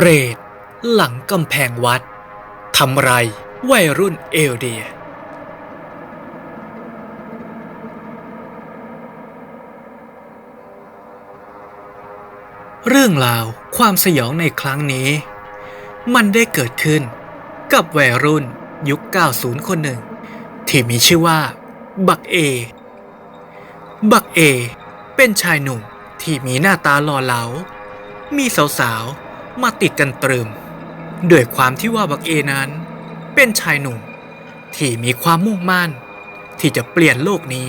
เปรต หลังกำแพงวัดทำไรวัยรุ่นเอลเดีย เรื่องราวความสยองในครั้งนี้ มันได้เกิดขึ้นกับวัยรุ่นยุค 90 คนหนึ่ง ที่มีชื่อว่า บักเอ บักเอ เป็นชายหนุ่มที่มีหน้าตาหล่อเหลา มีสาวๆ มาติดกันตรึมด้วยความที่ว่าบักเอนั้น เป็นชายหนุ่มที่มีความมุ่งมั่น ที่จะเปลี่ยนโลกนี้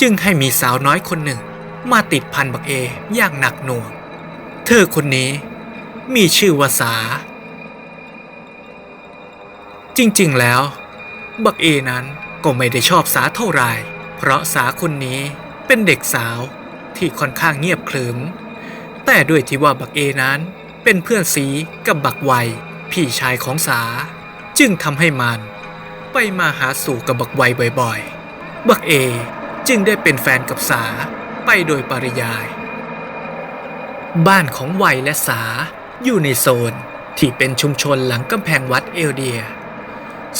จึงให้มีสาวน้อยคนหนึ่งมาติดพันบักเออย่างหนักหน่วง เธอคนนี้มีชื่อว่าสา จริงๆแล้ว บักเอนั้นก็ไม่ได้ชอบสาเท่าไหร่เพราะสาคนนี้เป็นเด็กสาวที่ค่อนข้างเงียบขรึม แต่ด้วยที่ว่าบักเอนั้น เป็นเพื่อนสีกับบักไวพี่ชายของสา จึงทำให้มัน ไปมาหาสู่กับบักไวบ่อยๆ บักเอจึงได้เป็นแฟนกับสาไปโดยปริยาย บ้านของไวและสาอยู่ในโซนที่เป็นชุมชนหลังกำแพงวัดเอลเดีย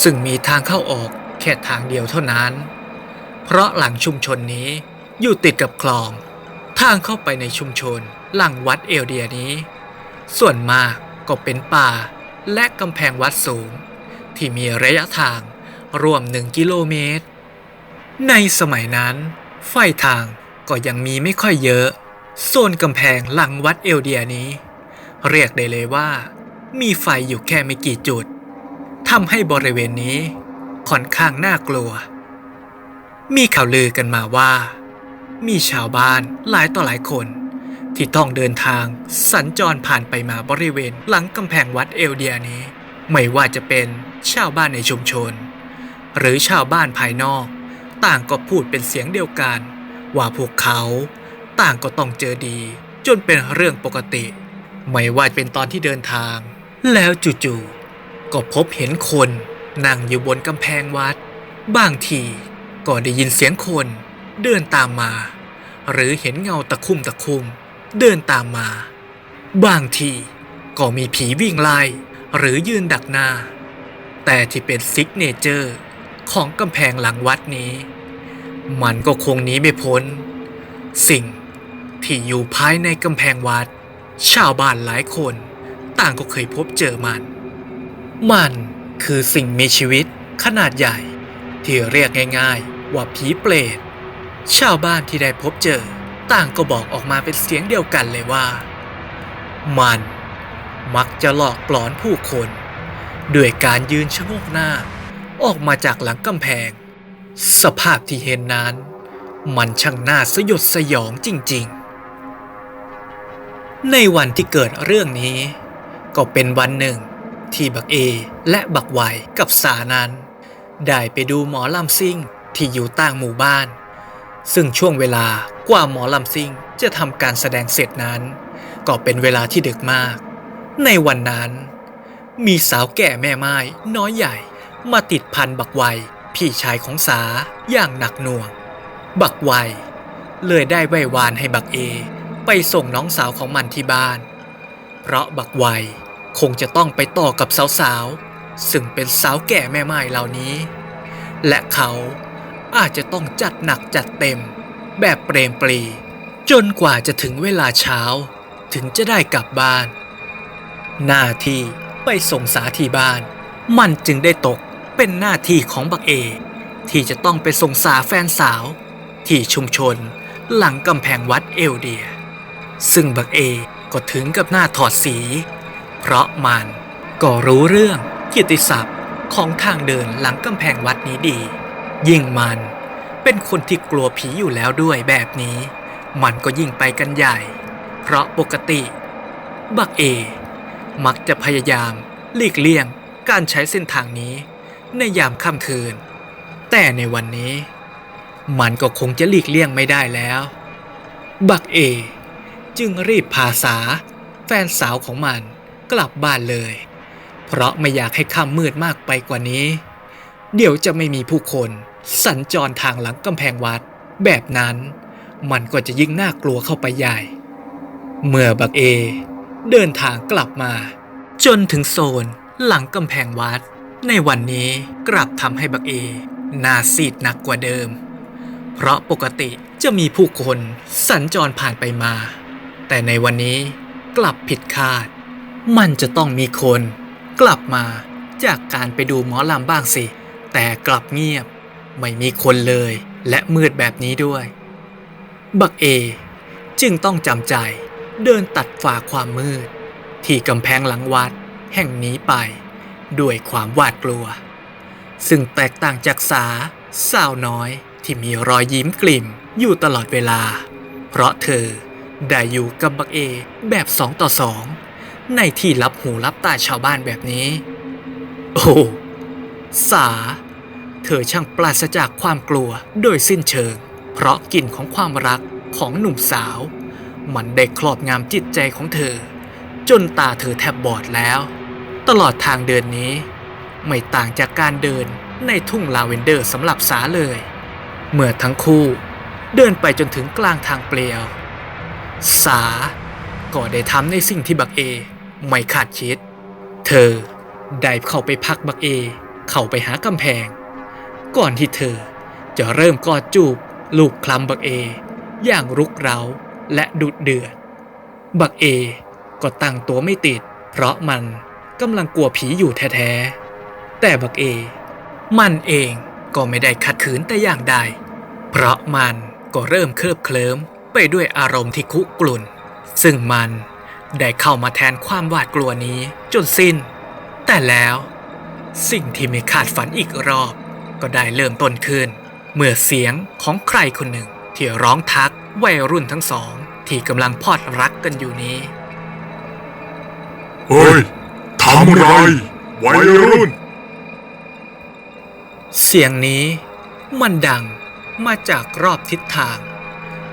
ซึ่งมีทางเข้าออกแค่ทางเดียวเท่านั้น เพราะหลังชุมชนนี้อยู่ติดกับคลอง ทางเข้าไปในชุมชนหลังวัดเอลเดียนี้ ส่วนมากก็เป็นป่าและกำแพงวัดสูง ที่มีระยะทางรวมหนึ่งกิโลเมตร ในสมัยนั้น ไฟทางก็ยังมีไม่ค่อยเยอะโซนกำแพงหลังวัดเอลเดียนี้ เรียกได้เลยว่า มีไฟอยู่แค่ไม่กี่จุดทำให้บริเวณนี้ค่อนข้างน่ากลัว มีข่าวลือกันมาว่า มีชาวบ้านหลายต่อหลายคน ที่ต้องเดินทาง สัญจรผ่านไปมาบริเวณหลังกำแพงวัดเอลเดียนี้ ไม่ว่าจะเป็นชาวบ้านในชุมชน หรือชาวบ้านภายนอก ต่างก็พูดเป็นเสียงเดียวกัน ว่าพวกเขา ต่างก็ต้องเจอดี จนเป็นเรื่องปกติ ไม่ว่าเป็นตอนที่เดินทาง แล้วจู่ๆก็พบเห็นคนนั่งอยู่บนกำแพงวัด บางทีก็ได้ยินเสียงคนเดินตามมา หรือเห็นเงาตะคุ่มตะคุ่ม เดินตามมา บางทีก็มีผีวิ่งไล่หรือยืนดักหน้า แต่ที่เป็นซิกเนเจอร์ของกำแพงหลังวัดนี้ มันก็คงหนีไม่พ้น สิ่งที่อยู่ภายในกำแพงวัด ชาวบ้านหลายคน ต่างก็เคยพบเจอมัน มันคือสิ่งมีชีวิตขนาดใหญ่ ที่เรียกง่ายๆ ว่าผีเปรตชาวบ้านที่ได้พบเจอ ต่างก็บอกออกมาเป็นเสียงเดียวกันเลยว่า มันมักจะหลอกหลอนผู้คนด้วยการยืนชะโงกหน้า ออกมาจากหลังกำแพง สภาพที่เห็นนั้น มันช่างน่าสยดสยองจริงๆ ในวันที่เกิดเรื่องนี้ ก็เป็นวันหนึ่งที่บักเอและบักไวกับสานั้น ได้ไปดูหมอลำซิ่งที่อยู่ต่างหมู่บ้าน ซึ่งช่วงเวลากว่าหมอลำซิ่งจะทำการแสดงเสร็จนั้น ก็เป็นเวลาที่ดึกมาก ในวันนั้น มีสาวแก่แม่ไม้น้อยใหญ่มาติดพันบักไวพี่ชายของสาอย่างหนักหน่วง บักไวเลยได้ไหว้วานให้บักเอ ไปส่งน้องสาวของมันที่บ้าน เพราะบักไวคงจะต้องไปต่อกับสาวๆซึ่งเป็นสาวแก่แม่ไม้เหล่านี้ และเขา อาจจะต้องจัดหนักจัดเต็ม แบบเปรมปรี จนกว่าจะถึงเวลาเช้า ถึงจะได้กลับบ้าน หน้าที่ไปส่งสาที่บ้าน มันจึงได้ตกเป็นหน้าที่ของบักเอ ที่จะต้องไปส่งสาแฟนสาว ที่ชุมชนหลังกำแพงวัดเอลเดีย ซึ่งบักเอก็ถึงกับหน้าถอดสี เพราะมันก็รู้เรื่องกียรติศัพท์ของทางเดินหลังกำแพงวัดนี้ดี ยิ่งมันเป็นคนที่กลัวผีอยู่แล้วด้วยแบบนี้ มันก็ยิ่งไปกันใหญ่ เพราะปกติ บักเอ มักจะพยายามหลีกเลี่ยงการใช้เส้นทางนี้ในยามค่ำคืน แต่ในวันนี้ มันก็คงจะหลีกเลี่ยงไม่ได้แล้ว บักเอ จึงรีบพาสา แฟนสาวของมันกลับบ้านเลย เพราะไม่อยากให้ค่ำมืดมากไปกว่านี้ เดี๋ยวจะไม่มีผู้คน สัญจรทางหลังกำแพงวัด แบบนั้นมันก็จะยิ่งน่ากลัวเข้าไปใหญ่ เมื่อบักเอ เดินทางกลับมา จนถึงโซนหลังกำแพงวัด ในวันนี้กลับทำให้บักเอหน้าซีดหนักกว่าเดิม เพราะปกติจะมีผู้คนสัญจรผ่านไปมา แต่ในวันนี้กลับผิดคาด มันจะต้องมีคน กลับมาจากการไปดูหมอลำบ้างสิ แต่กลับเงียบ ไม่มีคนเลย และมืดแบบนี้ด้วย บักเอ จึงต้องจำใจเดินตัดฝ่าความมืด ที่กำแพงหลังวัด แห่งนี้ไป ด้วยความหวาดกลัว ซึ่งแตกต่างจากสาสาวน้อยที่มีรอยยิ้มกลิ่มอยู่ตลอดเวลา เพราะเธอได้อยู่กับบักเอแบบสองต่อสองในที่รับหูรับตาชาวบ้านแบบนี้ โอ้ สา เธอช่างปราศจากความกลัวโดยสิ้นเชิง เพราะกลิ่นของความรักของหนุ่มสาว มันได้ครอบงำจิตใจของเธอ จนตาเธอแทบบอดแล้ว ตลอดทางเดินนี้ ไม่ต่างจากการเดินในทุ่งลาเวนเดอร์สำหรับสาเลย เมื่อทั้งคู่เดินไปจนถึงกลางทางเปลี่ยว สา ก็ได้ทำในสิ่งที่บักเอ ไม่คาดคิด เธอได้เข้าไปพักบักเอ เข้าไปหากำแพง ก่อนที่เธอจะเริ่มกอดจูบลูกคลำบักเอ อย่างรุกเร้าและดุเดือด บักเอก็ตั้งตัวไม่ติด เพราะมันกำลังกลัวผีอยู่แท้ๆ แต่บักเอ มันเองก็ไม่ได้ขัดขืนแต่อย่างใด เพราะมันก็เริ่มเคลิบเคลิ้มไปด้วยอารมณ์ที่คุกรุ่น ซึ่งมันได้เข้ามาแทนความหวาดกลัวนี้จนสิ้น แต่แล้ว สิ่งที่ไม่คาดฝันอีกรอบ ก็ได้เริ่มต้นขึ้น เมื่อเสียงของใครคนหนึ่งที่ร้องทักวัยรุ่นทั้งสอง ที่กำลังพอดรักกันอยู่นี้ เฮ้ยทำไรวัยรุ่น เสียงนี้มันดังมาจากรอบทิศทาง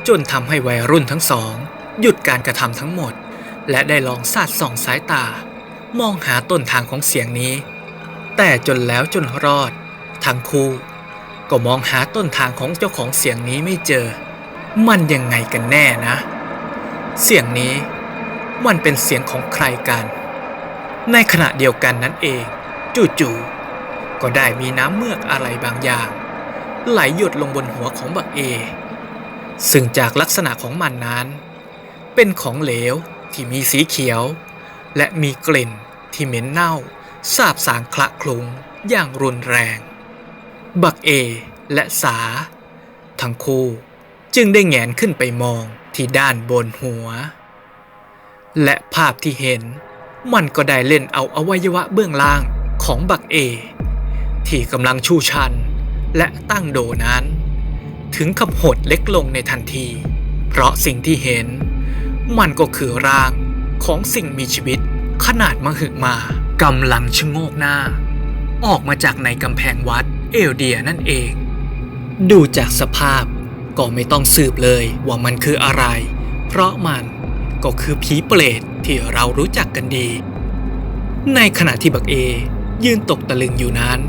จนทำให้วัยรุ่นทั้งสอง หยุดการกระทำทั้งหมด และได้ลองสาดส่องสายตา มองหาต้นทางของเสียงนี้ แต่จนแล้วจนรอด ทั้งคู่ ก็มองหาต้นทางของเจ้าของเสียงนี้ไม่เจอ มันยังไงกันแน่นะ เสียงนี้มันเป็นเสียงของใครกัน ในขณะเดียวกันนั้นเอง จู่ๆก็ได้มีน้ำเมือกอะไรบางอย่าง ไหลหยดลงบนหัวของบักเอ ซึ่งจากลักษณะของมันนั้น เป็นของเหลวที่มีสีเขียว และมีกลิ่นที่เหม็นเน่า สาบสางคละคลุ้งอย่างรุนแรง บักเอและสา ทั้งคู่จึงได้แงนขึ้นไปมองที่ด้านบนหัว และภาพที่เห็นมันก็ได้เล่นเอาอวัยวะเบื้องล่างของบักเอ ที่กำลังชูชันและตั้งโดนั้น ถึงกับหดเล็กลงในทันที เพราะสิ่งที่เห็น มันก็คือร่างของสิ่งมีชีวิตขนาดมหึมา กำลังชะโงกหน้า ออกมาจากในกำแพงวัดเอลเดียนั่นเอง ดูจากสภาพก็ไม่ต้องสืบเลยว่ามันคืออะไร เพราะมันก็คือผีเปรตที่เรารู้จักกันดี ในขณะที่บักเอยืนตกตะลึงอยู่นั้น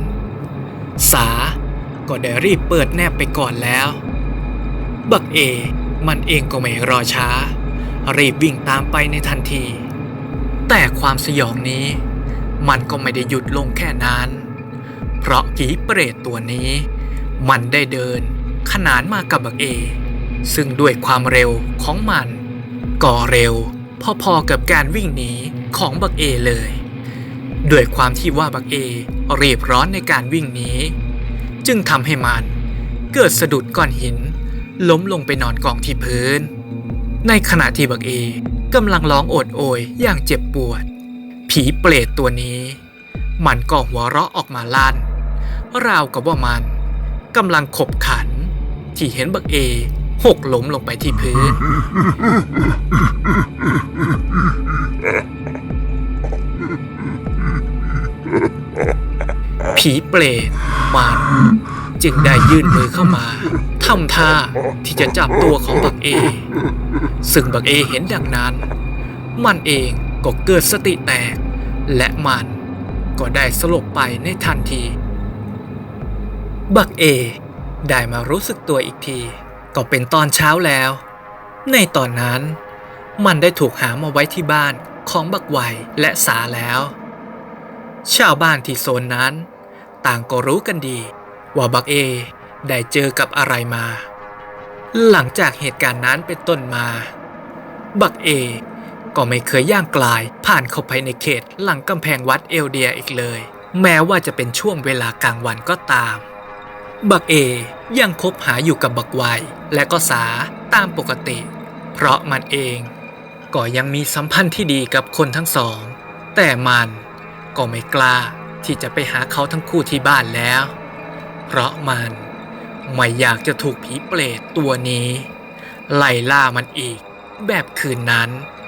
สาก็ได้รีบเปิดแนบไปก่อนแล้ว บักเอมันเองก็ไม่รอช้า รีบวิ่งตามไปในทันที แต่ความสยองนี้ มันก็ไม่ได้หยุดลงแค่นั้น เพราะผีเปรตตัวนี้ มันได้เดินขนานมากับบักเอ ซึ่งด้วยความเร็วของมันก็เร็วพอๆกับการวิ่งหนีของบักเอเลย ด้วยความที่ว่าบักเอรีบร้อนในการวิ่งหนีจึงทำให้มันเกิดสะดุดก้อนหิน ล้มลงไปนอนกองที่พื้น ในขณะที่บักเอกำลังร้องโอดโอยอย่างเจ็บปวด ผีเปรตตัวนี้ มันก็หัวเราะออกมาลั่นราวกับว่ามันกำลังขบขัน ที่เห็นบักเอหกล้มลงไปที่พื้น ผีเปรตมันจึงได้ยื่นมือเข้ามาทำท่าที่จะจับตัวของบักเอ ซึ่งบักเอเห็นดังนั้น มันเองก็เกิดสติแตก และมันก็ได้สลบไปในทันที บักเอ ได้มารู้สึกตัวอีกที ก็เป็นตอนเช้าแล้ว ในตอนนั้น มันได้ถูกหามาไว้ที่บ้านของบักไวและสาแล้ว ชาวบ้านที่โซนนั้น ต่างก็รู้กันดี ว่าบักเอได้เจอกับอะไรมา หลังจากเหตุการณ์นั้นเป็นต้นมา บักเอ ก็ไม่เคยย่างกลาย ผ่านเข้าไปในเขต หลังกำแพงวัดเอลเดียอีกเลย แม้ว่าจะเป็นช่วงเวลากลางวันก็ตาม บักเอยังคบหาอยู่กับบักไวและก็สาตามปกติ เพราะมันเอง ก็ยังมีสัมพันธ์ที่ดีกับคนทั้งสอง แต่มันก็ไม่กล้าที่จะไปหาเขาทั้งคู่ที่บ้านแล้ว เพราะมันไม่อยากจะถูกผีเปรตตัวนี้ ไล่ล่ามันอีก แบบคืนนั้น